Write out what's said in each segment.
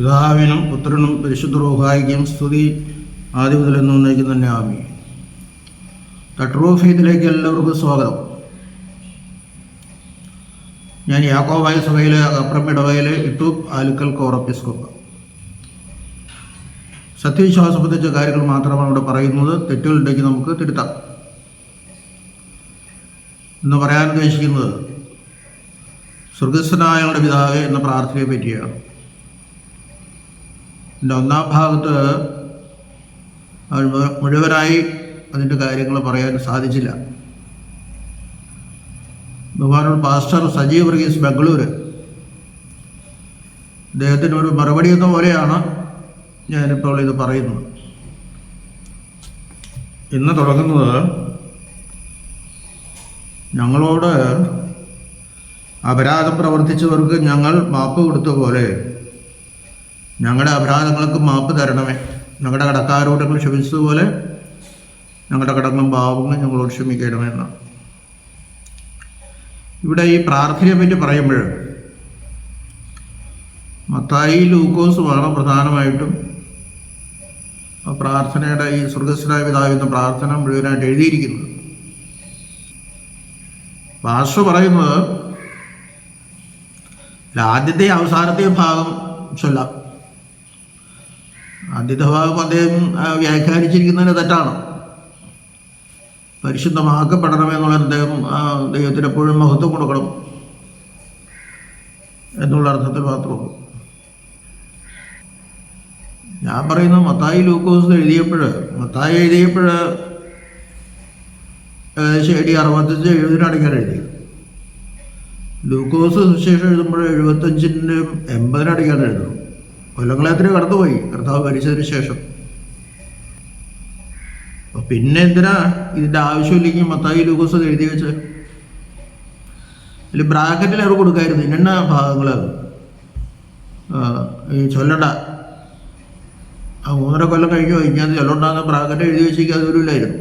പിതാവിനും പുത്രനും പരിശുദ്ധ റൂഹായിക്കും സ്തുതി ആദ്യ മുതൽ എന്ന് നയിക്കും തന്നെ ആമി തട്രൂഫീതിലേക്ക് എല്ലാവർക്കും സ്വാഗതം. ഞാൻ യാക്കോബായ സഭയിലെ അപ്രമിടവയിലെ ഇട്ടൂപ്പ് ആലുക്കൽ കോറപ്പിസ്കോപ്പ് സത്യവിശ്വാസം സംബന്ധിച്ച കാര്യങ്ങൾ മാത്രമാണ് ഇവിടെ പറയുന്നത്. തെറ്റുകളുണ്ടെങ്കിൽ നമുക്ക് തിരുത്താം. എന്ന് പറയാൻ ഉദ്ദേശിക്കുന്നത് സ്വർഗസ്വനായങ്ങളുടെ പിതാവെ എന്ന പ്രാർത്ഥനയെ പറ്റിയാണ്. എന്റെ ഒന്നാം ഭാഗത്ത് മുഴുവനായി അതിന്റെ കാര്യങ്ങൾ പറയാൻ സാധിച്ചില്ല. ബഹുമാനോട് പാസ്റ്റർ സജീവ് വർഗീസ് ബംഗളൂർ അദ്ദേഹത്തിന് ഒരു മറുപടി എന്ന പോലെയാണ് ഞാനിപ്പോൾ ഇത് പറയുന്നത്. ഇന്ന് തുടങ്ങുന്നത് ഞങ്ങളോട് അപരാധം പ്രവർത്തിച്ചവർക്ക് ഞങ്ങൾ മാപ്പ് കൊടുത്ത പോലെ ഞങ്ങളുടെ അപരാധങ്ങൾക്ക് മാപ്പ് തരണമേ. ഞങ്ങളുടെ കടക്കാരോട് ഞങ്ങൾ ക്ഷമിച്ചതുപോലെ ഞങ്ങളുടെ കടങ്ങളും പാവങ്ങളും ഞങ്ങളോട് ക്ഷമിക്കണമെന്ന് ഇവിടെ ഈ പ്രാർത്ഥനയെ പറ്റി പറയുമ്പോൾ മത്തായി ലൂക്കോസുമാണ് പ്രധാനമായിട്ടും ആ പ്രാർത്ഥനയുടെ ഈ സ്വർഗസ്വരായ പിതാവിന്ന പ്രാർത്ഥന മുഴുവനായിട്ട് എഴുതിയിരിക്കുന്നത്. ഭാഷ പറയുന്നത് ആദ്യത്തെ അവസാനത്തെ ഭാഗം ചൊല്ലാം. ആദ്യത്തെ ഭാഗം അദ്ദേഹം വ്യാഖ്യാനിച്ചിരിക്കുന്നതിന് തെറ്റാണ്. പരിശുദ്ധമാക്കപ്പെടണമെന്നുള്ള അദ്ദേഹം ദൈവത്തിന് എപ്പോഴും മഹത്വം കൊടുക്കണം എന്നുള്ള അർത്ഥത്തിൽ മാത്രമുള്ളൂ ഞാൻ പറയുന്നത് മത്തായി ലൂക്കോസ് എഴുതിയപ്പോൾ മത്തായി എഴുതിയപ്പോൾ ഏകദേശം എഴുതി അറുപത്തഞ്ച് എഴുപതിനടയ്ക്കാണ് എഴുതിയത്. ലൂക്കോസ് സുവിശേഷം എഴുതുമ്പോൾ എഴുപത്തഞ്ചിന്റെയും എൺപതിനടയ്ക്കാണ് എഴുതുന്നത്. കൊല്ലങ്ങളെ എത്രയോ കടന്നുപോയി. കർത്താവ് മരിച്ചതിന് ശേഷം. പിന്നെ എന്തിനാ ഇതിന്റെ ആവശ്യമില്ലെങ്കിൽ മത്തായി ലൂക്കോസ് എഴുതി വെച്ച്? അതിൽ ബ്രാക്കറ്റിൽ അവർ കൊടുക്കായിരുന്നു. ഇന്ന ഭാഗങ്ങൾ ചൊല്ലണ്ട. ആ മൂന്നര കൊല്ലം കഴിഞ്ഞു. കഴിഞ്ഞാൽ ചൊല്ലണ്ടെന്ന് ബ്രാക്കറ്റ് എഴുതി വെച്ചേക്ക് അതൊരുല്ലായിരുന്നു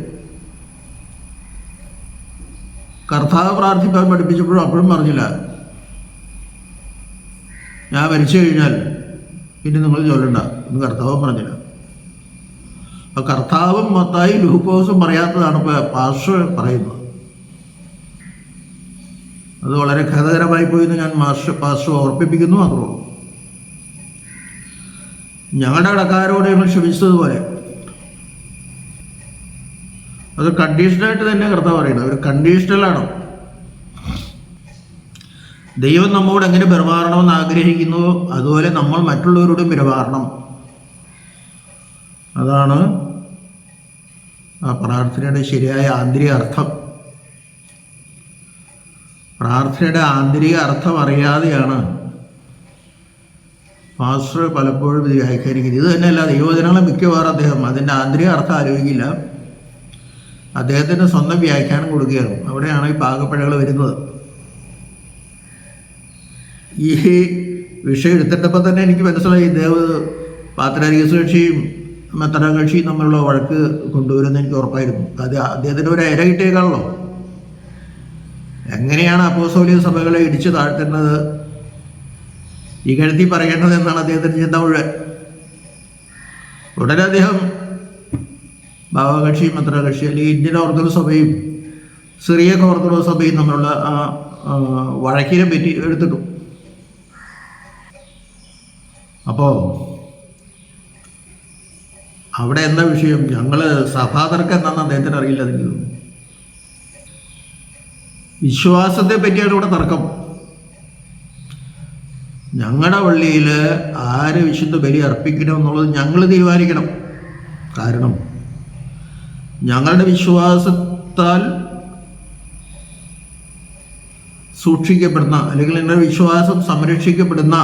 കർത്താവ് പ്രാർത്ഥിക്കാൻ പഠിപ്പിച്ചപ്പോഴും അപ്പോഴും പറഞ്ഞില്ല. ഞാൻ മരിച്ചു കഴിഞ്ഞാൽ പിന്നെ നിങ്ങൾ ചൊല്ലണ്ട എന്ന് കർത്താവ് പറഞ്ഞില്ല. അപ്പൊ കർത്താവും മത്തായി ലൂക്കോസും പറയാത്തതാണ് ഇപ്പൊ പാർശ്വ പറയുന്നത്. അത് വളരെ ഖേദകരമായി പോയെന്ന് ഞാൻ മാർഷ പാസ്റ്റർ ഓർപ്പിപ്പിക്കുന്നു ഉള്ളൂ. ഞങ്ങളുടെ കടക്കാരോട് ഞങ്ങൾ ക്ഷമിച്ചതുപോലെ. അത് കണ്ടീഷണായിട്ട് തന്നെ കർത്താവ് പറയുന്നത്. ഒരു കണ്ടീഷണലാണ് ദൈവം നമ്മോട് എങ്ങനെ പെരുമാറണമെന്ന് ആഗ്രഹിക്കുന്നു അതുപോലെ നമ്മൾ മറ്റുള്ളവരോടും പെരുമാറണം. അതാണ് ആ പ്രാർത്ഥനയുടെ ശരിയായ ആന്തരിക അർത്ഥം. പ്രാർത്ഥനയുടെ ആന്തരിക അർത്ഥം അറിയാതെയാണ് പാസ്റ്റർ പലപ്പോഴും ഇത് വ്യാഖ്യാനിക്കുന്നത്. ഇത് തന്നെയല്ല ദൈവജനങ്ങളെ മിക്കവാറും അദ്ദേഹം അതിന്റെ ആന്തരിക അർത്ഥം ആലോചിക്കില്ല അദ്ദേഹത്തിന്റെ സ്വന്തം വ്യാഖ്യാനം കൊടുക്കുകയാണ്. അവിടെയാണ് ഈ പാകപ്പഴകൾ വരുന്നത്. ഈ വിഷയം എടുത്തിട്ടപ്പോൾ തന്നെ എനിക്ക് മനസ്സിലായി ദേവ് പാത്രാരിക സുരക്ഷയും മെത്തനം കക്ഷിയും തമ്മിലുള്ള വഴക്ക് കൊണ്ടുവരുമെന്ന് എനിക്ക് ഉറപ്പായിരുന്നു. അത് അദ്ദേഹത്തിന് ഒരു ഇര കിട്ടിയേക്കാണല്ലോ. എങ്ങനെയാണ് അപ്പോസോലിയ സഭകളെ ഇടിച്ചു താഴ്ത്തുന്നത് ഈ ഇകഴ്ത്തി പറയേണ്ടത് എന്നാണ് അദ്ദേഹത്തിന്റെ ചിന്ത മുഴുവൻ. ഉടനെ അദ്ദേഹം ഭാവകക്ഷിയും മന്ത്രകക്ഷി അല്ലെങ്കിൽ ഇന്ത്യൻ ഓർത്തഡോക്സ് സഭയും സിറിയൻ ഓർത്തഡോക്സ് സഭയും തമ്മിലുള്ള ആ, വഴക്കിനെ പറ്റി എടുത്തിട്ടു. അപ്പോൾ അവിടെ എന്താ വിഷയം? ഞങ്ങൾ സഭാതർക്കം എന്താണെന്ന് അദ്ദേഹത്തിന് അറിയില്ല എനിക്ക് വിശ്വാസത്തെ പറ്റിയാണ് ഇവിടെ തർക്കം. ഞങ്ങളുടെ പള്ളിയിൽ ആര് വിശുദ്ധ ബലി അർപ്പിക്കണം എന്നുള്ളത് ഞങ്ങൾ തീരുമാനിക്കണം. കാരണം ഞങ്ങളുടെ വിശ്വാസത്താൽ സൂക്ഷിക്കപ്പെടുന്ന അല്ലെങ്കിൽ എന്റെ വിശ്വാസം സംരക്ഷിക്കപ്പെടുന്ന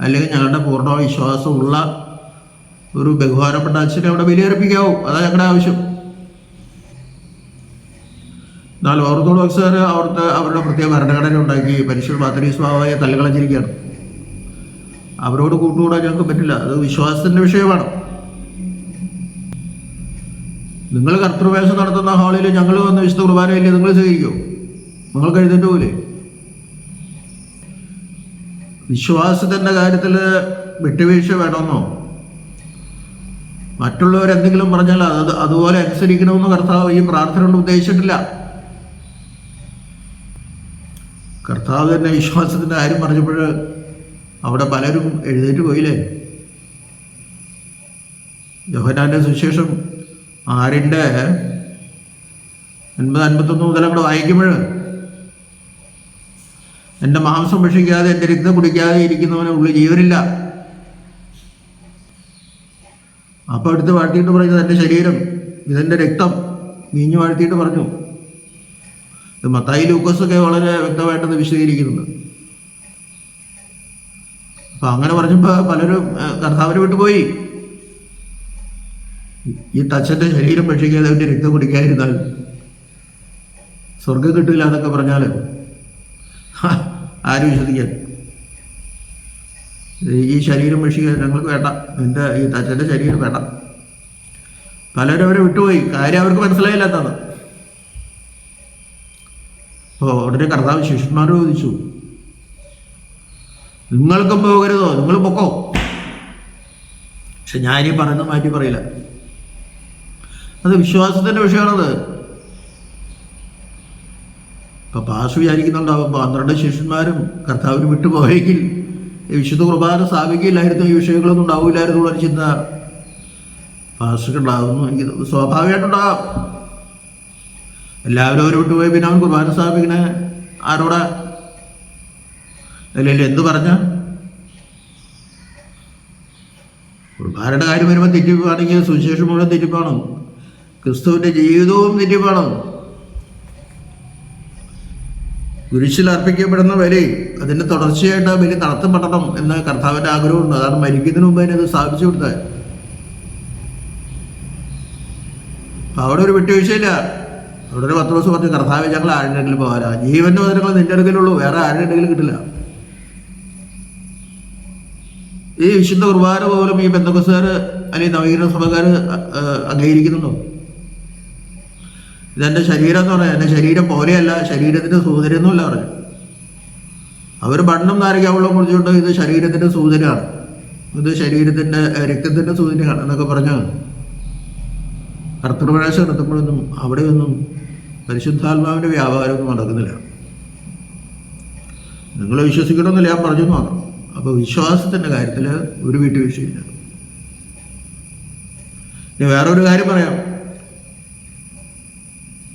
അല്ലെങ്കിൽ ഞങ്ങളുടെ പൂർണ വിശ്വാസമുള്ള ഒരു ബഹുമാനപ്പെട്ട അച്ഛനെ അവിടെ ബലിയർപ്പിക്കാവൂ. അതാണ് ഞങ്ങളുടെ ആവശ്യം. എന്നാൽ ഓർത്തഡോക്സുകാർ അവർക്ക് അവരുടെ പ്രത്യേക ഭരണഘടന ഉണ്ടാക്കി. പരിശുദ്ധ പാത്രീസ്വാഭാവിക തല്ലുകളഞ്ഞിരിക്കുകയാണ് അവരോട് കൂട്ടുകൂടാൻ ഞങ്ങൾക്ക് പറ്റില്ല. അത് വിശ്വാസത്തിന്റെ വിഷയമാണ്. നിങ്ങൾ കർത്തൃവേഷം നടത്തുന്ന ഹാളിൽ ഞങ്ങൾ വന്ന് വിശുദ്ധ കുർബാനയില്ലേ? നിങ്ങൾ സ്വീകരിക്കുമോ നിങ്ങൾ എഴുതിന്റെ പോലെ. വിശ്വാസത്തിന്റെ കാര്യത്തിൽ വിട്ടുവീഴ്ച വേണമെന്നോ? മറ്റുള്ളവരെന്തെങ്കിലും പറഞ്ഞാൽ അത് അതുപോലെ അനുസരിക്കണമെന്ന് കർത്താവ് ഈ പ്രാർത്ഥന കൊണ്ട് ഉദ്ദേശിച്ചിട്ടില്ല. കർത്താവ് തന്നെ വിശ്വാസത്തിന്റെ കാര്യം പറഞ്ഞപ്പോൾ അവിടെ പലരും എഴുന്നേറ്റ് പോയില്ലേ? യോഹനാന്റെ സുശേഷം ആറിന്റെ അൻപത് അൻപത്തൊന്ന് മുതൽ അവിടെ വായിക്കുമ്പോൾ എന്റെ മാംസം ഭക്ഷിക്കാതെ എന്റെ രക്തം കുടിക്കാതെ ഇരിക്കുന്നവന് ഉള്ളിൽ ജീവനില്ല. അപ്പോൾ എടുത്ത് വാഴ്ത്തിയിട്ട് പറഞ്ഞത് എന്റെ ശരീരം ഇതെന്റെ രക്തം. വീഞ്ഞു വാഴ്ത്തിയിട്ട് പറഞ്ഞു. ഇത് മത്തായി ലൂക്കസൊക്കെ വളരെ വ്യക്തമായിട്ടത് വിശദീകരിക്കുന്നുണ്ട്. അപ്പം അങ്ങനെ പറഞ്ഞപ്പോൾ പലരും കർത്താവിന് വിട്ടുപോയി ഈ തച്ചന്റെ ശരീരം ഭക്ഷിക്കാതെ അവന്റെ രക്തം കുടിക്കാതിരുന്നാൽ സ്വർഗം കിട്ടില്ല എന്നൊക്കെ പറഞ്ഞാൽ ആരും വിശ്വസിക്കാൻ ഈ ശരീരം ഭക്ഷിക്കാൻ ഞങ്ങൾക്ക് വേണ്ട. എന്റെ ഈ തച്ചന്റെ ശരീരം വേണ്ട. പലരും അവരെ വിട്ടുപോയി. കാര്യം അവർക്ക് മനസ്സിലായില്ലാത്തത് അപ്പോൾ ഉടനെ കർത്താവ് ശിഷ്യന്മാർ ചോദിച്ചു. നിങ്ങൾക്കും പോകരുതോ? നിങ്ങൾ പൊക്കോ? പക്ഷെ ഞാനീ പറയുന്നത് മാറ്റി പറയില്ല. അത് വിശ്വാസത്തിന്റെ വിഷയമാണത്. ഇപ്പൊ പാസ് വിചാരിക്കുന്നുണ്ടാവും. പന്ത്രണ്ട് ശിഷ്യന്മാരും കർത്താവിന് വിട്ടുപോയെങ്കിൽ വിശുദ്ധ കുർബാന സ്ഥാപിക്കില്ലായിരുന്നു ഈ വിഷയങ്ങളൊന്നും ഉണ്ടാവില്ലായിരുന്നു ഒരു ചിന്ത പാസ്റ്റർക്ക് ഉണ്ടാകുന്നു എനിക്ക്. സ്വാഭാവികമായിട്ടുണ്ടാകാം എല്ലാവരും അവർ വിട്ടുപോയി പിന്നെ അവൻ കുർബാന സ്ഥാപിക്കണേ. ആരോടാ? അല്ലെങ്കിൽ എന്ത് പറഞ്ഞ? കുർബാനയുടെ കാര്യം വരുമ്പോൾ തെറ്റിപ്പാണെങ്കിൽ സുവിശേഷം മുഴുവൻ തെറ്റിപ്പാണോ. ക്രിസ്തുവിന്റെ ജീവിതവും തെറ്റിപ്പാണ്. കുരിശിൽ അർപ്പിക്കപ്പെടുന്ന ബലി അതിന്റെ തുടർച്ചയായിട്ട് ആ ബലി നടത്തപ്പെടണം എന്ന് കർത്താവിന്റെ ആഗ്രഹമുണ്ട്. അതാണ് മരിക്കുന്നതിന് മുമ്പ് അതിനെ അത് സ്ഥാപിച്ചു കൊടുത്തത്. അപ്പം അവിടെ ഒരു വിട്ടുവീഴ്ചയില്ല. അവിടെ ഒരു പത്ത് ദിവസം പറഞ്ഞു കർത്താവ് ഞങ്ങൾ ആരുടെ അടുക്കൽ പോകാനാ ജീവന്റെ വചനങ്ങൾ നിന്റെ അടുക്കലുള്ളൂ. വേറെ ആരുടെ അടുക്കലും കിട്ടില്ല. ഈ വിശുദ്ധ കുർബാന പോലും ഈ ബന്ധുക്കസുകാർ അല്ലെങ്കിൽ നവീകരണ സഭക്കാർ അംഗീകരിക്കുന്നുണ്ടോ? ഇതെന്റെ ശരീരം എന്ന് പറയാം എന്റെ ശരീരം പോലെയല്ല ശരീരത്തിന്റെ സൂചനയൊന്നുമില്ല പറഞ്ഞു. അവർ ബണ്ണും നാരികാവെള്ളം കുടിച്ചുകൊണ്ട് ഇത് ശരീരത്തിന്റെ സൂചനയാണ്. ഇത് ശരീരത്തിന്റെ രക്തത്തിന്റെ സൂചനയാണ് എന്നൊക്കെ പറഞ്ഞാണ് കർത്തൃപ്രകാശം നടത്തുമ്പോഴൊന്നും അവിടെയൊന്നും പരിശുദ്ധാത്മാവിന്റെ വ്യാപാരമൊന്നും നടക്കുന്നില്ല. നിങ്ങൾ വിശ്വസിക്കണമെന്നില്ല ഞാൻ പറഞ്ഞു മാത്രം. അപ്പോൾ വിശ്വാസത്തിന്റെ കാര്യത്തിൽ ഒരു വീട്ടുവീഴ്ചയില്ല. ഇനി വേറൊരു കാര്യം പറയാം.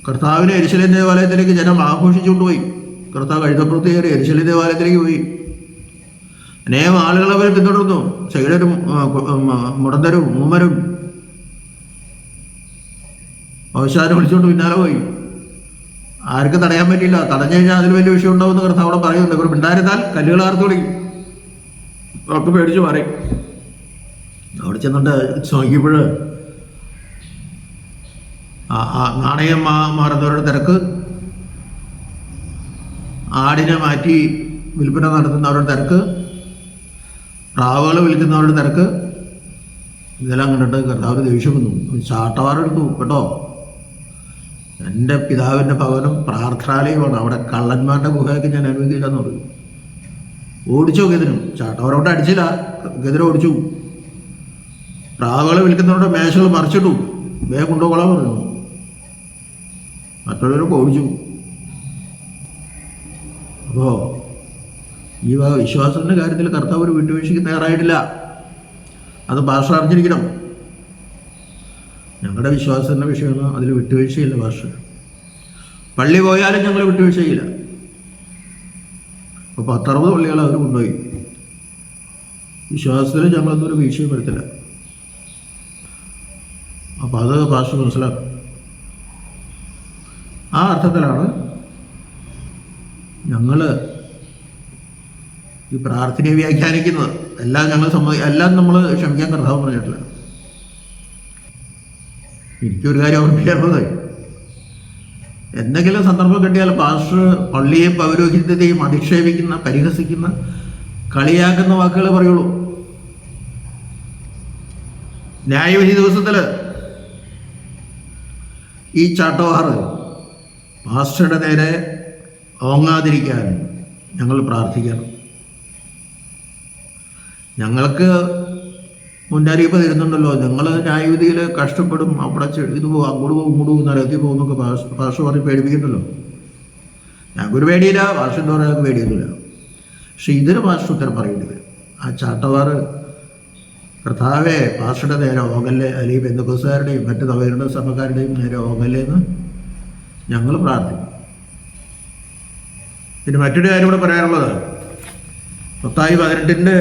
കർത്താവിനെ എരിശലേം ദേവാലയത്തിലേക്ക് ജനം ആഘോഷിച്ചുകൊണ്ട് പോയി കർത്താവ് കഴുതപ്പുറത്ത് കയറി എരിശലേം ദേവാലയത്തിലേക്ക് പോയി. അനേകം ആളുകൾ അവരെ പിന്തുടർന്നു. ആ, മുടന്തരും മൂമരും. അവശാരം വിളിച്ചുകൊണ്ട് പിന്നാലെ പോയി. ആർക്കും തടയാൻ പറ്റില്ല തടഞ്ഞു കഴിഞ്ഞാൽ അതിൽ വലിയ വിഷയം ഉണ്ടാവുമെന്ന് കർത്താവ് അവിടെ പറയുന്നുണ്ട്. ഇവർ പിണ്ടായിരുന്നാൽ കല്ലുകൾ ആർത്ത് വിളിക്കും. അവർക്ക് പേടിച്ച് പറയും അവിടെ ചെന്നിട്ട് നോക്കിയപ്പോൾ നാണയം മാറുന്നവരുടെ തിരക്ക്. ആടിനെ മാറ്റി വിൽപ്പന നടത്തുന്നവരുടെ തിരക്ക്. പ്രാവുകൾ വിൽക്കുന്നവരുടെ തിരക്ക്. ഇതെല്ലാം കണ്ടിട്ട് കർത്താവ് ദേഷ്യം വന്നു ചാട്ടവാറെടുത്തു കേട്ടോ. എന്റെ പിതാവിന്റെ ഭവനം പ്രാർത്ഥനാലയമാണ് അവിടെ കള്ളന്മാരുടെ ഗുഹയൊക്കെ ഞാൻ അനുവദിക്കില്ലെന്ന് പറഞ്ഞു. ഓടിച്ചു ഗതിനും ചാട്ടവാറോട്ട് അടിച്ചില്ല. ഗതിരെ ഓടിച്ചു. പ്രാവുകളെ വിൽക്കുന്നവരുടെ മേശകൾ മറിച്ചിട്ടു. വേഗം കൊണ്ടുപോകാൻ പറഞ്ഞു. മറ്റുള്ളവരൊക്കെ ഓടിച്ചു അപ്പോൾ ഈ വിശ്വാസത്തിന്റെ കാര്യത്തിൽ കർത്താവ് ഒരു വിട്ടുവീഴ്ചയ്ക്ക് തയ്യാറായിട്ടില്ല. അത് ഭാഷ അറിഞ്ഞിരിക്കണം. ഞങ്ങളുടെ വിശ്വാസത്തിന്റെ വിഷയമാണ് അതിൽ വിട്ടുവീഴ്ചയില്ല ഭാഷ പള്ളി പോയാലും ഞങ്ങൾ വിട്ടുവീഴ്ചയില്ല. അപ്പോൾ പത്തറുപത് പള്ളികൾ അവർ കൊണ്ടുപോയി. വിശ്വാസത്തിൽ ഞങ്ങളൊന്നും ഒരു വീഴ്ചയും വരുത്തില്ല. അപ്പോൾ അത് ഭാഷ മനസ്സിലാക്കും. അർത്ഥത്തിലാണ് ഞങ്ങൾ ഈ പ്രാർത്ഥനയെ വ്യാഖ്യാനിക്കുന്നത്. എല്ലാം ഞങ്ങൾ സമ്മതി എല്ലാം നമ്മൾ ക്ഷമിക്കാൻ കർത്താവ് പറഞ്ഞിട്ടില്ല. എനിക്കൊരു കാര്യം ഓർമ്മിക്കാറുള്ളത് എന്തെങ്കിലും സന്ദർഭം കിട്ടിയാൽ പാസ്റ്റർ പള്ളിയെയും പൗരോഹിത്യത്തെയും അധിക്ഷേപിക്കുന്ന പരിഹസിക്കുന്ന കളിയാക്കുന്ന വാക്കുകൾ പറയുള്ളൂ. ന്യായവിധി ദിവസത്തിൽ ഈ ചാട്ടവാറ് പാസ്റ്ററുടെ നേരെ ഓങ്ങാതിരിക്കാൻ ഞങ്ങൾ പ്രാർത്ഥിക്കണം. ഞങ്ങൾക്ക് മുന്നറിയിപ്പ് തരുന്നുണ്ടല്ലോ. നിങ്ങൾ ന്യായവിധിയിൽ കഷ്ടപ്പെടും. അവിടെ ഇത് പോകും അങ്ങോട്ട് പോകും ഇങ്ങോട്ട് പോകും നരകത്തിൽ പോകും എന്നൊക്കെ ഭാഷ പറഞ്ഞ് പേടിപ്പിക്കുന്നുണ്ടല്ലോ. ഞങ്ങൾക്കൊരു പേടിയില്ല. ഭാഷ എന്താ പറയുക പേടിയൊന്നുമില്ല. പക്ഷെ ഇതിന് ഭാഷ ഉത്തരം പറയേണ്ടി വരും. ആ ചാട്ടവാർ കർത്താവെ ഭാഷയുടെ നേരെ ഓകല്ലേ അല്ലെങ്കിൽ ബന്ധുക്കോസുകാരുടെയും മറ്റു തവരുടെ സഭക്കാരുടെയും നേരെ ഓങ്ങല്ലേ എന്ന് ഞങ്ങൾ പ്രാർത്ഥിക്കും. പിന്നെ മറ്റൊരു കാര്യം കൂടെ പറയാനുള്ളത്. പത്തായി പതിനെട്ടിന്റെ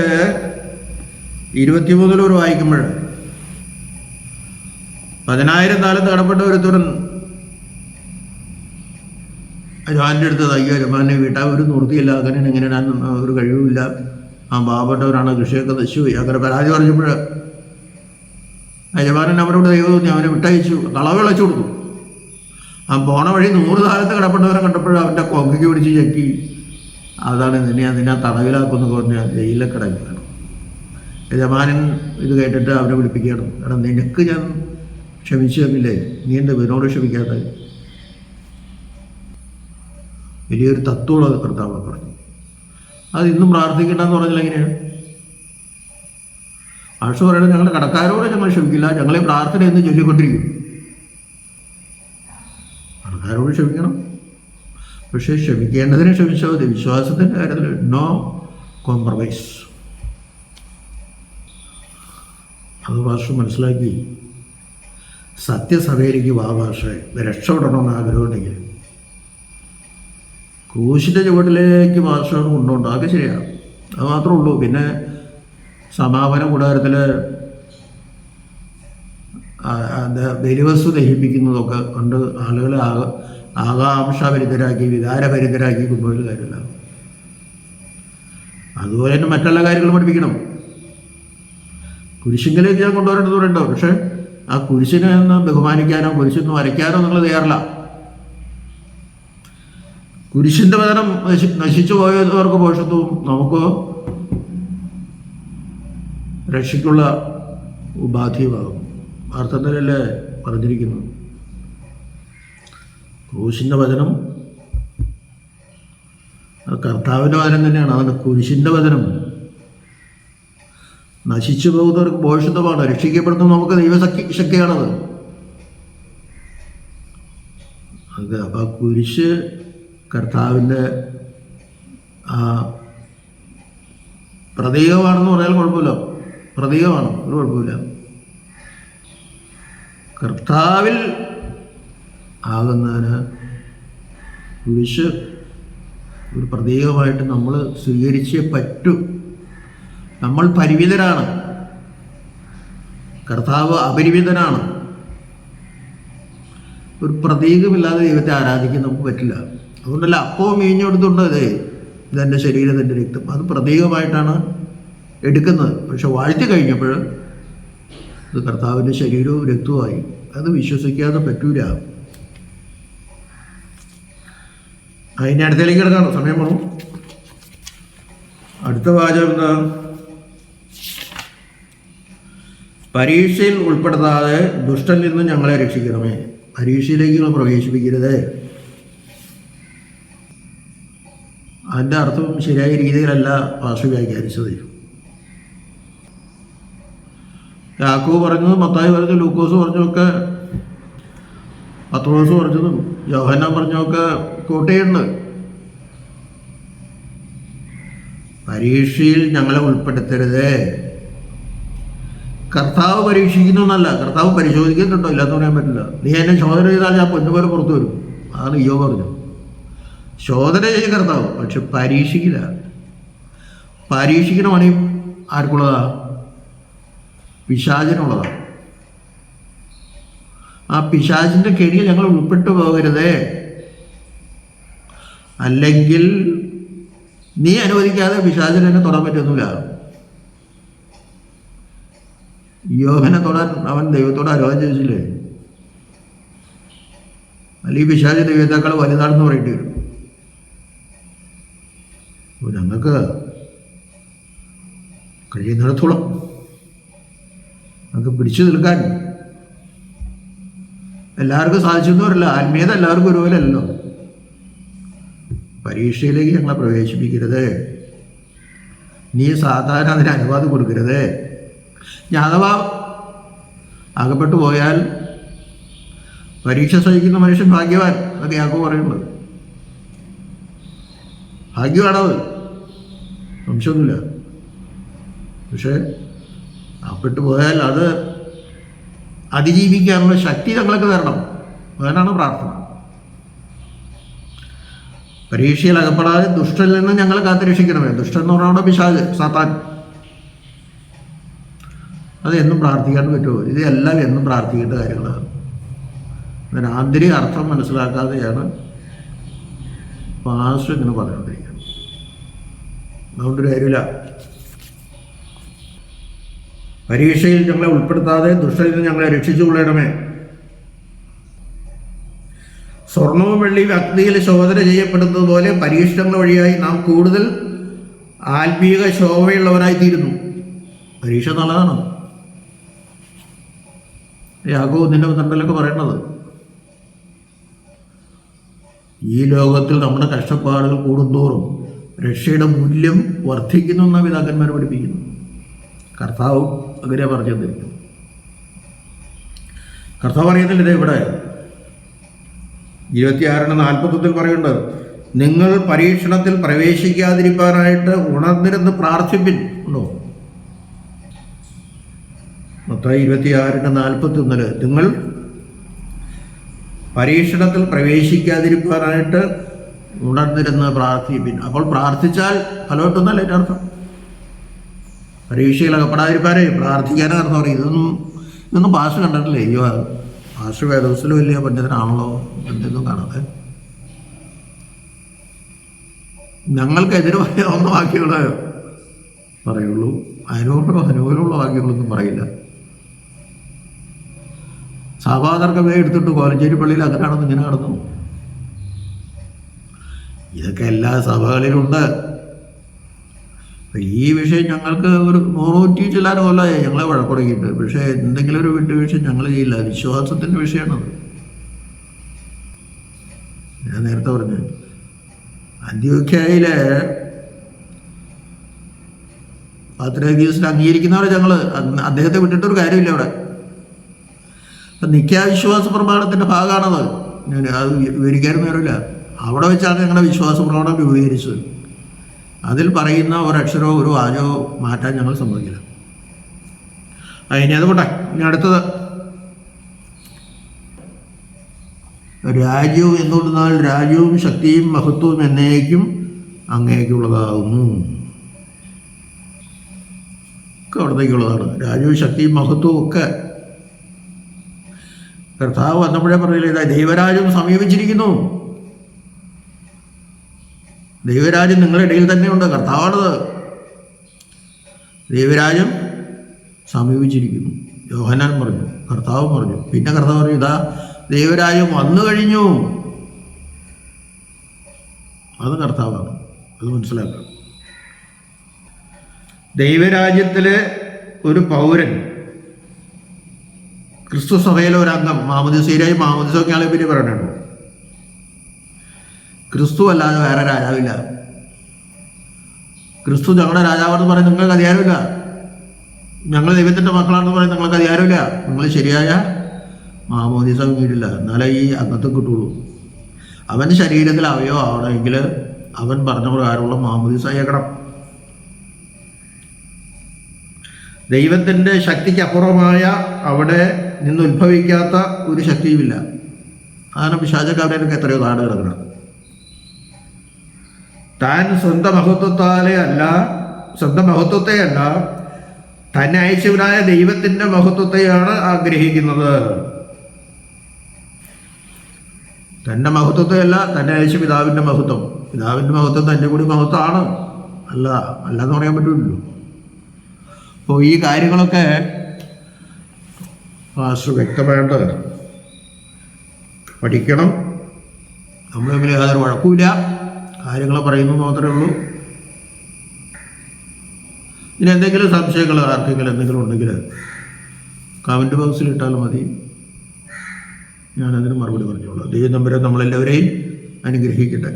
ഇരുപത്തിമൂന്നിലൂടെ വായിക്കുമ്പോൾ പതിനായിരം കാലത്ത് കടപ്പെട്ട ഒരുത്തരൻ യജമാന്റെ അടുത്ത് അയ്യോ ജമാനെ വീട്ടാ ഒരു നിർത്തിയില്ല അങ്ങനെ ഇങ്ങനെ ഞാൻ ഒരു കഴിവുമില്ല ആ പാവപ്പെട്ടവരാണ് കൃഷിയൊക്കെ നശിച്ചു പോയി അങ്ങനെ പരാതി പറഞ്ഞപ്പോൾ യജമാനൻ അവരോട് ദൈവം തോന്നി അവനെ വിട്ടയച്ചു കളവിളച്ചു കൊടുക്കും ആ പോണ വഴി നൂറ് കാലത്ത് കിടപ്പെട്ടവരെ കണ്ടപ്പോഴും അവന്റെ കൊങ്കയ്ക്ക് പിടിച്ച് ചെക്കി അതാണ് നിന്നെ നിന്നെ തടവിലാക്കുമെന്ന് പറഞ്ഞ് ജയിലിലെ കിടക്കുകയാണ്. യജമാനൻ ഇത് കേട്ടിട്ട് അവനെ വിളിപ്പിക്കുകയാണ്. കാരണം നിനക്ക് ഞാൻ ക്ഷമിച്ചു തന്നില്ലേ? നീ എന്റെ ഇവനോട് ക്ഷമിക്കാത്ത വലിയൊരു തത്വമുള്ള കർത്താവ് പറഞ്ഞു. അത് ഇന്നും പ്രാർത്ഥിക്കണ്ടെന്ന് പറഞ്ഞാൽ എങ്ങനെയാണ്? ആഴ്ച പറയുന്നത് ഞങ്ങളുടെ കടക്കാരോട് ഞങ്ങൾ ക്ഷമിക്കില്ല. ഞങ്ങളെ പ്രാർത്ഥന എന്ന് ചൊല്ലിക്കൊണ്ടിരിക്കും. കടക്കാരോട് ക്ഷമിക്കണം? പക്ഷേ ക്ഷമിക്കേണ്ടതിനെ ക്ഷമിച്ചാൽ മതി. വിശ്വാസത്തിന്റെ കാര്യത്തിൽ നോ കോംപ്രമൈസ് അത് ഭാഷ മനസ്സിലാക്കി. സത്യസഭയിലേക്ക് വാ ഭാഷ രക്ഷപ്പെടണമെന്ന് ആഗ്രഹമുണ്ടെങ്കിൽ. ക്രൂശിന്റെ ചുവട്ടിലേക്ക് ഭാഷ കൊണ്ടുകൊണ്ട് അതൊക്കെ ശരിയാണ് അത് മാത്രമേ ഉള്ളൂ. പിന്നെ സമാപന കൂടാരത്തിൽ ബലിവസ്തു ദഹിപ്പിക്കുന്നതൊക്കെ കണ്ട് ആളുകളെ ആക ആകാംക്ഷാഭരിതരാക്കി വികാരഭരിതരാക്കി കൊണ്ടുപോയിട്ട് കാര്യമില്ല. അതുപോലെ തന്നെ മറ്റുള്ള കാര്യങ്ങൾ പഠിപ്പിക്കണം. കുരിശിങ്കലേക്ക് ഞാൻ കൊണ്ടുവരേണ്ടത് പറയണ്ടോ പക്ഷേ ആ കുരിശിനെ ഒന്ന് ബഹുമാനിക്കാനോ കുരിശൊന്ന് വരയ്ക്കാനോ നിങ്ങൾ തയ്യാറില്ല. കുരിശിന്റെ പതനം നശി നശിച്ചു പോയവർക്ക് പോഷത്വവും നമുക്ക് രക്ഷയ്ക്കുള്ള ഉപാധിയുമാകും. അർത്ഥത്തിലല്ലേ പറഞ്ഞിരിക്കുന്നു? ക്രൂശിന്റെ വചനം കർത്താവിന്റെ വചനം തന്നെയാണ്. അതാണ് കുരിശിന്റെ വചനം. നശിച്ചു പോകുന്നവർക്ക് ഭോഷിതമാണ് രക്ഷിക്കപ്പെടുന്നത് നമുക്ക് ദൈവശക്തി ശക്തിയാണത്. അത് അപ്പം ആ കുരിശ് കർത്താവിന്റെ ആ പ്രതീകമാണെന്ന് പറയാൻ കുഴപ്പമില്ല. പ്രതീകമാണ് ഒരു കുഴപ്പമില്ല. കർത്താവിൽ ആകുന്നതിന് കുരിശ് ഒരു പ്രതീകമായിട്ട് നമ്മൾ സ്വീകരിച്ചേ പറ്റൂ. നമ്മൾ പരിമിതരാണ്. കർത്താവ് അപരിമിതനാണ്. ഒരു പ്രതീകമില്ലാതെ ദൈവത്തെ ആരാധിക്കാൻ നമുക്ക് പറ്റില്ല. അതുകൊണ്ടല്ല അപ്പവും മീഞ്ഞെടുത്തുണ്ട് ഇതേ? ഇതെന്റെ ശരീരം എന്റെ രക്തം. അത് പ്രതീകമായിട്ടാണ് എടുക്കുന്നത്. പക്ഷെ വാഴ്ത്തി കഴിഞ്ഞപ്പോൾ ഇത് കർത്താവിന്റെ ശരീരവും രക്തവുമായി. അത് വിശ്വസിക്കാതെ പറ്റൂല. അതിന്റെ അടുത്തേക്ക് കിടക്കാണ്? സമയം വേണം അടുത്ത വാചകം എന്താ? പരീക്ഷയിൽ ഉൾപ്പെടുത്താതെ ദുഷ്ടനിൽ നിന്ന് ഞങ്ങളെ രക്ഷിക്കണമേ. പരീക്ഷയിലേക്ക് നിങ്ങൾ പ്രവേശിപ്പിക്കരുത്. അതിന്റെ അർത്ഥം ശരിയായ രീതിയിലല്ല വാസു വ്യാഖ്യാനിച്ചത് യാക്കോ പറഞ്ഞതും മത്തായി പറഞ്ഞു ലൂക്കോസ് പറഞ്ഞൊക്കെ പത്രോസ് പറഞ്ഞതും യോഹന പറഞ്ഞൊക്കെ കോട്ടയുണ്ട് പരീക്ഷയിൽ ഞങ്ങളെ ഉൾപ്പെടുത്തരുത്. കർത്താവ് പരീക്ഷിക്കുന്നൊന്നല്ല കർത്താവ് പരിശോധിക്കുന്നുണ്ടോ? ഇല്ലാന്ന് പറയാൻ പറ്റില്ല. നീ എന്നെ ശോധന ചെയ്താൽ ഞാൻ പൊന്നുപോലെ പുറത്തു വരും. അതാണ് അയ്യോ പറഞ്ഞു ശോധന ചെയ്യും കർത്താവ് പക്ഷെ പരീക്ഷിക്കില്ല. പരീക്ഷിക്കണ പണി ആർക്കുള്ളതാ? പിശാചിനുള്ളതാ ആ പിശാചിന്റെ കെണിയിൽ ഞങ്ങൾ ഉൾപ്പെട്ടു പോകരുതേ. അല്ലെങ്കിൽ നീ അനുവദിക്കാതെ പിശാചിനെ എന്നെ തൊടാൻ പറ്റുന്നില്ല. യോഹനെ തൊടാൻ അവൻ ദൈവത്തോട് ആരോഗ്യം ചോദിച്ചില്ലേ അല്ലെങ്കിൽ പിശാചി ദൈവത്തേക്കാൾ വലുതാണെന്ന് പറയേണ്ടി വരും. ഞങ്ങൾക്ക് കഴിയുന്നിടത്തോളം നമുക്ക് പിടിച്ചു നിൽക്കാൻ. എല്ലാവർക്കും സാധിച്ചെന്ന് വരില്ല ആത്മീയത എല്ലാവർക്കും ഒരുപോലെ അല്ലല്ലോ. പരീക്ഷയിലേക്ക് ഞങ്ങളെ പ്രവേശിപ്പിക്കരുത്. നീ സാധാരണ അതിന് അനുവാദം കൊടുക്കരുത്. ഞാൻ അഥവാ അകപ്പെട്ടു പോയാൽ പരീക്ഷ സഹിക്കുന്ന മനുഷ്യൻ ഭാഗ്യവാൻ. അതൊക്കെ ഞങ്ങൾക്ക് പറയുന്നത് ഭാഗ്യമാണത്. സംശയമൊന്നുമില്ല. പക്ഷേ അകപ്പെട്ടു പോയാൽ അത് അതിജീവിക്കാനുള്ള ശക്തി തങ്ങൾക്ക് തരണം. അതിനാണ് പ്രാർത്ഥന. പരീക്ഷയിൽ അകപ്പെടാതെ ദുഷ്ടനിൽ നിന്ന് ഞങ്ങൾ കാത്തിരക്ഷിക്കണമേ. ദുഷ്ടൻ എന്ന് പറഞ്ഞാൽ പിശാജ് സാത്താൻ. അത് എന്നും പ്രാർത്ഥിക്കാൻ പറ്റുമോ? ഇത് എല്ലാം എന്നും പ്രാർത്ഥിക്കേണ്ട കാര്യങ്ങളാണ്. അതിന് ആന്തരിക അർത്ഥം മനസ്സിലാക്കാതെയാണ് പാസ്റ്റർ ഇങ്ങനെ പറഞ്ഞുകൊണ്ടിരിക്കുന്നത്. അതുകൊണ്ടൊരു കാര്യമില്ല. പരീക്ഷയിൽ ഞങ്ങളെ ഉൾപ്പെടുത്താതെ ദുഷ്ടയിൽ നിന്ന് ഞങ്ങളെ രക്ഷിച്ചു കൊള്ളണമേ. സ്വർണവും വെള്ളിയും അഗ്നിയിൽ ശോധന ചെയ്യപ്പെടുന്നത് പോലെ പരീക്ഷണങ്ങൾ വഴിയായി നാം കൂടുതൽ ആത്മീക ശോഭയുള്ളവരായി തീരുന്നു. പരീക്ഷ നല്ലതാണ് യാഗോ നിന്റെ തണ്ടലൊക്കെ പറയണത്. ഈ ലോകത്തിൽ നമ്മുടെ കഷ്ടപ്പാടുകൾ കൂടുന്തോറും രക്ഷയുടെ മൂല്യം വർദ്ധിക്കുന്നു എന്നാണ് പിതാക്കന്മാർ പഠിപ്പിക്കുന്നു കർത്താവും അങ്ങനെ പറഞ്ഞു തന്നിരിക്കുന്നു കർത്താവ് ഇതേ ഇവിടെ? ഇരുപത്തിയാറിന് നാൽപ്പത്തൊന്നിൽ പറയുന്നുണ്ട് നിങ്ങൾ പരീക്ഷണത്തിൽ പ്രവേശിക്കാതിരിക്കാനായിട്ട് ഉണർന്നിരുന്ന് പ്രാർത്ഥിപ്പിൻ. ഉണ്ടോ? മൊത്തം ഇരുപത്തിയാറിന് നാൽപ്പത്തി ഒന്നിൽ നിങ്ങൾ പരീക്ഷണത്തിൽ പ്രവേശിക്കാതിരിക്കാനായിട്ട് ഉണർന്നിരുന്ന് പ്രാർത്ഥിപ്പിൻ. അപ്പോൾ പ്രാർത്ഥിച്ചാൽ ഫലം കിട്ടുന്നല്ല എന്റെ അർത്ഥം? പരീക്ഷയിൽ അകപ്പെടാതിരിക്കാനേ പ്രാർത്ഥിക്കാനും നടന്നു പറയും ഇതൊന്നും ഇതൊന്നും പാസ് കണ്ടിട്ടില്ലേ? അയ്യോ ഭാഷ വേദവസിൽ വലിയ പണ്ഡിതനാണല്ലോ എന്തെങ്കിലും കാണാതെ. ഞങ്ങൾക്കെതിരെ പറയാവുന്ന വാക്യങ്ങളെ പറയുള്ളൂ. അതിനോട് അനുകൂലമുള്ള വാക്യങ്ങളൊന്നും പറയില്ല. സഭാതർക്കമേ എടുത്തിട്ട് കോലഞ്ചേരി പള്ളിയിൽ അങ്ങനെ നടന്നു ഇങ്ങനെ നടന്നു. ഇതൊക്കെ എല്ലാ സഭകളിലുണ്ട്. ഈ വിഷയം ഞങ്ങൾക്ക് ഒരു നൂറൂറ്റി ചില്ലാൻ കൊല്ലമായി ഞങ്ങളെ വഴക്കുടങ്ങിയിട്ട് പക്ഷേ എന്തെങ്കിലും ഒരു വിട്ടുവീഴ്ച ഞങ്ങൾ ചെയ്യില്ല. വിശ്വാസത്തിന്റെ വിഷയമാണത്. ഞാൻ നേരത്തെ പറഞ്ഞു. അന്ത്യോഖ്യയിലെ പാത്രഗീസിനെ അംഗീകരിക്കുന്നവരെ ഞങ്ങൾ അദ്ദേഹത്തെ വിട്ടിട്ടൊരു കാര്യമില്ല അവിടെ നിത്യാവിശ്വാസ പ്രമാണത്തിന്റെ ഭാഗമാണത്. ഞാൻ അത് വിവരിക്കാനും നേരമില്ല അവിടെ വെച്ചാണ് ഞങ്ങളുടെ വിശ്വാസ പ്രമാണം രൂപീകരിച്ചത്. അതിൽ പറയുന്ന ഒരക്ഷരമോ ഒരു വാചകമോ മാറ്റാൻ ഞങ്ങൾ സമ്മതിക്കില്ല. ഇനി അതുകൊട്ടെ ഇനി അടുത്തത്. രാജ്യവും എന്തുകൊണ്ടെന്നാൽ രാജ്യവും ശക്തിയും മഹത്വവും എന്നേക്കും അങ്ങേക്കുള്ളതാകുന്നു. ഒക്കെ അവിടത്തേക്കുള്ളതാണ്. രാജ്യവും ശക്തിയും മഹത്വവും ഒക്കെ. കർത്താവ് വന്നപ്പോഴേ പറഞ്ഞില്ല ഇതാ ദൈവരാജ്യം സമീപിച്ചിരിക്കുന്നു. ദൈവരാജ്യം നിങ്ങളുടെ ഇടയിൽ തന്നെയുണ്ട് കർത്താവാണത്. ദൈവരാജ്യം സമീപിച്ചിരിക്കുന്നു. യോഹനാൻ പറഞ്ഞു കർത്താവ് പറഞ്ഞു. പിന്നെ കർത്താവ് പറഞ്ഞു ഇതാ ദൈവരാജ്യം വന്നു കഴിഞ്ഞു. അത് കർത്താവാണ്. അത് മനസ്സിലാക്കണം. ദൈവരാജ്യത്തിലെ ഒരു പൗരൻ ക്രിസ്തു സഭയിലെ ഒരു അംഗം മാമദിസയിലായി മാമദിസൊക്കെ ആളെ പിന്നെ പറയണുണ്ടോ. ക്രിസ്തു അല്ലാതെ വേറെ രാജാവില്ല. ക്രിസ്തു ഞങ്ങളുടെ രാജാവെന്ന് പറയും നിങ്ങൾക്ക് അധികാരമില്ല. ഞങ്ങൾ ദൈവത്തിന്റെ മക്കളാണെന്ന് പറയും നിങ്ങൾക്ക് അധികാരമില്ല. നിങ്ങൾ ശരിയായ മാമോദിസ വീടില്ല എന്നാലേ ഈ അംഗത്വം കിട്ടുള്ളൂ. അവന്റെ ശരീരത്തിൽ അവയോ ആവണമെങ്കിൽ അവൻ പറഞ്ഞ പ്രകാരമുള്ള മാമോദിസ ഏക്കണം ദൈവത്തിന്റെ ശക്തിക്കപ്പുറമായ അവിടെ നിന്ന് ഉത്ഭവിക്കാത്ത ഒരു ശക്തിയുമില്ല. അതാണ് പിശാചക്കാരനൊക്കെ എത്രയോ നാട് കിടക്കണം. താൻ സ്വന്തം മഹത്വത്താലെ അല്ല സ്വന്തം മഹത്വത്തെ അല്ല തന്നെ അയച്ചവനായ ദൈവത്തിന്റെ മഹത്വത്തെയാണ് ആഗ്രഹിക്കുന്നത്. തന്റെ മഹത്വത്തെയല്ല തന്നെ അയച്ച പിതാവിന്റെ മഹത്വം. പിതാവിന്റെ മഹത്വം തന്റെ കൂടി മഹത്വമാണ്. അല്ല അല്ലെന്ന് പറയാൻ പറ്റില്ലല്ലോ അപ്പോൾ ഈ കാര്യങ്ങളൊക്കെ പാസ്റ്റർ വ്യക്തമായിട്ട് പഠിക്കണം. നമ്മൾ തമ്മിൽ യാതൊരു വഴക്കുമില്ല. കാര്യങ്ങൾ പറയുന്നു മാത്രമേ ഉള്ളൂ. ഇനി എന്തെങ്കിലും സംശയങ്ങൾ ആർക്കെങ്കിലും എന്തെങ്കിലും ഉണ്ടെങ്കിൽ കമന്റ് ബോക്സിൽ ഇട്ടാൽ മതി. ഞാനതിന് മറുപടി പറഞ്ഞോളാം. ദൈവം നമ്പരെ നമ്മളെല്ലാവരെയും അനുഗ്രഹിക്കട്ടെ.